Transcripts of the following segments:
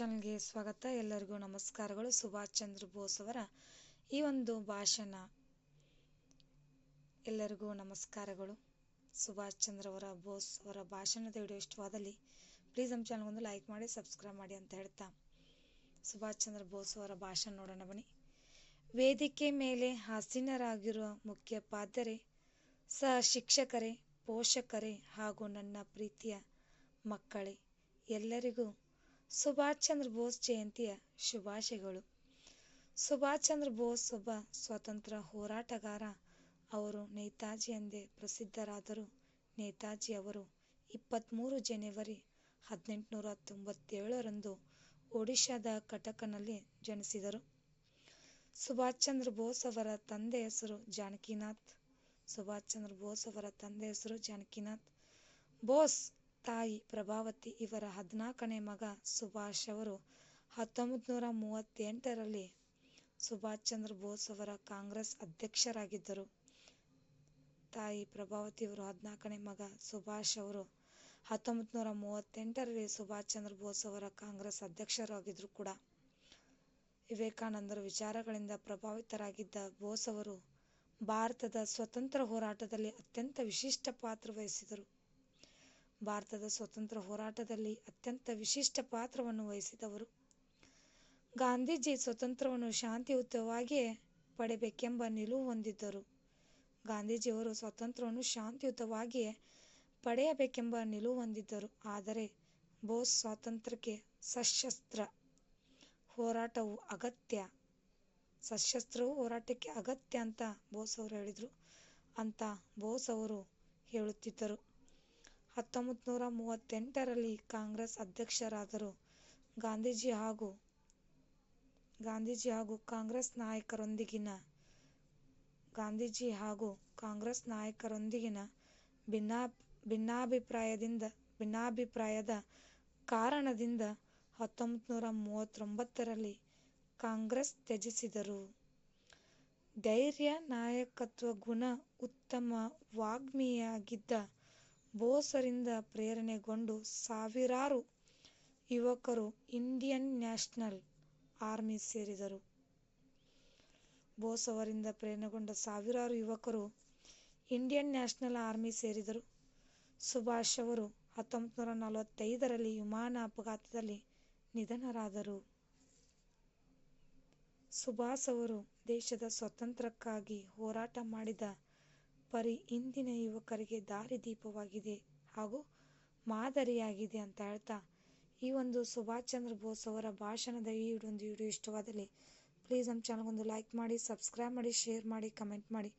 ಚಾನಲ್ಗೆ ಸ್ವಾಗತ. ಎಲ್ಲರಿಗೂ ನಮಸ್ಕಾರಗಳು. ಸುಭಾಷ್ ಚಂದ್ರ ಬೋಸ್ ಅವರ ಈ ಒಂದು ಭಾಷಣ. ಎಲ್ಲರಿಗೂ ನಮಸ್ಕಾರಗಳು. ಸುಭಾಷ್ ಚಂದ್ರ ಅವರ ಬೋಸ್ ಅವರ ಭಾಷಣದ ವಿಡಿಯೋ ಇಷ್ಟವಾದಲ್ಲಿ ಪ್ಲೀಸ್ ನಮ್ಮ ಚಾನಲ್ಗೊಂದು ಲೈಕ್ ಮಾಡಿ, ಸಬ್ಸ್ಕ್ರೈಬ್ ಮಾಡಿ ಅಂತ ಹೇಳ್ತಾ ಸುಭಾಷ್ ಚಂದ್ರ ಬೋಸ್ ಅವರ ಭಾಷಣ ನೋಡೋಣ ಬನ್ನಿ. ವೇದಿಕೆ ಮೇಲೆ ಆಸೀನರಾಗಿರುವ ಮುಖ್ಯೋಪಾಧ್ಯರೇ ಸಹ ಶಿಕ್ಷಕರೇ, ಪೋಷಕರೇ ಹಾಗೂ ನನ್ನ ಪ್ರೀತಿಯ ಮಕ್ಕಳೇ, ಎಲ್ಲರಿಗೂ ಸುಭಾಷ್ ಚಂದ್ರ ಬೋಸ್ ಜಯಂತಿಯ ಶುಭಾಶಯಗಳು. ಸುಭಾಷ್ ಚಂದ್ರ ಬೋಸ್ ಒಬ್ಬ ಸ್ವತಂತ್ರ ಹೋರಾಟಗಾರ. ಅವರು ನೇತಾಜಿ ಎಂದೇ ಪ್ರಸಿದ್ಧರಾದರು ನೇತಾಜಿ ಅವರು ಇಪ್ಪತ್ತ್ಮೂರು ಜನವರಿ ಹದಿನೆಂಟುನೂರ ತೊಂಬತ್ತೇಳರಂದು ಒಡಿಶಾದ ಕಟಕನಲ್ಲಿ ಜನಿಸಿದರು. ಸುಭಾಷ್ ಚಂದ್ರ ಬೋಸ್ ಅವರ ತಂದೆ ಹೆಸರು ಜಾನಕಿನಾಥ್. ಸುಭಾಷ್ ಚಂದ್ರ ಬೋಸ್ ಅವರ ತಂದೆ ಹೆಸರು ಜಾನಕಿನಾಥ್. ಬೋಸ್ ತಾಯಿ ಪ್ರಭಾವತಿ ಇವರ ಹದಿನಾಲ್ಕನೇ ಮಗ ಸುಭಾಷ್ ಅವರು ಹತ್ತೊಂಬತ್ತು ನೂರ ಮೂವತ್ತೆಂಟರಲ್ಲಿ ಸುಭಾಷ್ ಚಂದ್ರ ಬೋಸ್ ಅವರ ಕಾಂಗ್ರೆಸ್ ಅಧ್ಯಕ್ಷರಾಗಿದ್ದರು. ತಾಯಿ ಪ್ರಭಾವತಿ ಇವರು ಹದಿನಾಲ್ಕನೇ ಮಗ ಸುಭಾಷ್ ಅವರು ಹತ್ತೊಂಬತ್ತು ನೂರ ಮೂವತ್ತೆಂಟರಲ್ಲಿ ಸುಭಾಷ್ ಚಂದ್ರ ಬೋಸ್ ಅವರ ಕಾಂಗ್ರೆಸ್ ಅಧ್ಯಕ್ಷರಾಗಿದ್ದರು ಕೂಡ ವಿವೇಕಾನಂದರ ವಿಚಾರಗಳಿಂದ ಪ್ರಭಾವಿತರಾಗಿದ್ದ ಬೋಸ್ ಅವರು ಭಾರತದ ಸ್ವತಂತ್ರ ಹೋರಾಟದಲ್ಲಿ ಅತ್ಯಂತ ವಿಶಿಷ್ಟ ಪಾತ್ರ ವಹಿಸಿದರು. ಭಾರತದ ಸ್ವತಂತ್ರ ಹೋರಾಟದಲ್ಲಿ ಅತ್ಯಂತ ವಿಶಿಷ್ಟ ಪಾತ್ರವನ್ನು ವಹಿಸಿದವರು. ಗಾಂಧೀಜಿ ಸ್ವತಂತ್ರವನ್ನು ಶಾಂತಿಯುತವಾಗಿಯೇ ಪಡೆಯಬೇಕೆಂಬ ನಿಲುವು ಹೊಂದಿದ್ದರು. ಗಾಂಧೀಜಿಯವರು ಸ್ವಾತಂತ್ರ್ಯವನ್ನು ಶಾಂತಿಯುತವಾಗಿಯೇ ಪಡೆಯಬೇಕೆಂಬ ನಿಲುವು ಹೊಂದಿದ್ದರು. ಆದರೆ ಬೋಸ್ ಸ್ವಾತಂತ್ರ್ಯಕ್ಕೆ ಸಶಸ್ತ್ರ ಹೋರಾಟವು ಅಗತ್ಯ, ಸಶಸ್ತ್ರವು ಹೋರಾಟಕ್ಕೆ ಅಗತ್ಯ ಅಂತ ಬೋಸ್ ಅವರು ಹೇಳಿದರು ಅಂತ ಬೋಸ್ ಅವರು ಹೇಳುತ್ತಿದ್ದರು. ಹತ್ತೊಂಬತ್ತು ನೂರ ಮೂವತ್ತೆಂಟರಲ್ಲಿ ಕಾಂಗ್ರೆಸ್ ಅಧ್ಯಕ್ಷರಾದರು. ಗಾಂಧೀಜಿ ಹಾಗೂ ಗಾಂಧೀಜಿ ಹಾಗೂ ಕಾಂಗ್ರೆಸ್ ನಾಯಕರೊಂದಿಗಿನ ಭಿನ್ನಾಭಿಪ್ರಾಯದ ಕಾರಣದಿಂದ ಹತ್ತೊಂಬತ್ತು ನೂರ ಮೂವತ್ತೊಂಬತ್ತರಲ್ಲಿ ಕಾಂಗ್ರೆಸ್ ತ್ಯಜಿಸಿದರು. ಧೈರ್ಯ ನಾಯಕತ್ವ ಗುಣ ಉತ್ತಮ ವಾಗ್ಮಿಯಾಗಿದ್ದ ಬೋಸರಿಂದ ಪ್ರೇರಣೆಗೊಂಡು ಸಾವಿರಾರು ಯುವಕರು ಇಂಡಿಯನ್ ನ್ಯಾಷನಲ್ ಆರ್ಮಿ ಸೇರಿದರು. ಬೋಸ್ ಅವರಿಂದ ಪ್ರೇರಣೆಗೊಂಡ ಸಾವಿರಾರು ಯುವಕರು ಇಂಡಿಯನ್ ನ್ಯಾಷನಲ್ ಆರ್ಮಿ ಸೇರಿದರು. ಸುಭಾಷ್ ಅವರು ಹತ್ತೊಂಬತ್ತು ನೂರ ನಲವತ್ತೈದರಲ್ಲಿ ವಿಮಾನ ಅಪಘಾತದಲ್ಲಿ ನಿಧನರಾದರು. ಸುಭಾಷ್ ಅವರು ದೇಶದ ಸ್ವಾತಂತ್ರ್ಯಕ್ಕಾಗಿ ಹೋರಾಟ ಮಾಡಿದ ಪರಿ ಇಂದಿನ ಯುವಕರಿಗೆ ದಾರಿದೀಪವಾಗಿದೆ ಹಾಗೂ ಮಾದರಿಯಾಗಿದೆ ಅಂತ ಹೇಳ್ತಾ, ಈ ಒಂದು ಸುಭಾಷ್ ಚಂದ್ರ ಬೋಸ್ ಅವರ ಭಾಷಣದ ಈ ಒಂದು ವಿಡಿಯೋ ಇಷ್ಟವಾದಲ್ಲಿ ಪ್ಲೀಸ್ ನಮ್ಮ ಚಾನಲ್ಗೊಂದು ಲೈಕ್ ಮಾಡಿ ಸಬ್ಸ್ಕ್ರೈಬ್ ಮಾಡಿ ಶೇರ್ ಮಾಡಿ ಕಮೆಂಟ್ ಮಾಡಿ.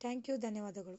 ಥ್ಯಾಂಕ್ ಯು ಧನ್ಯವಾದಗಳು.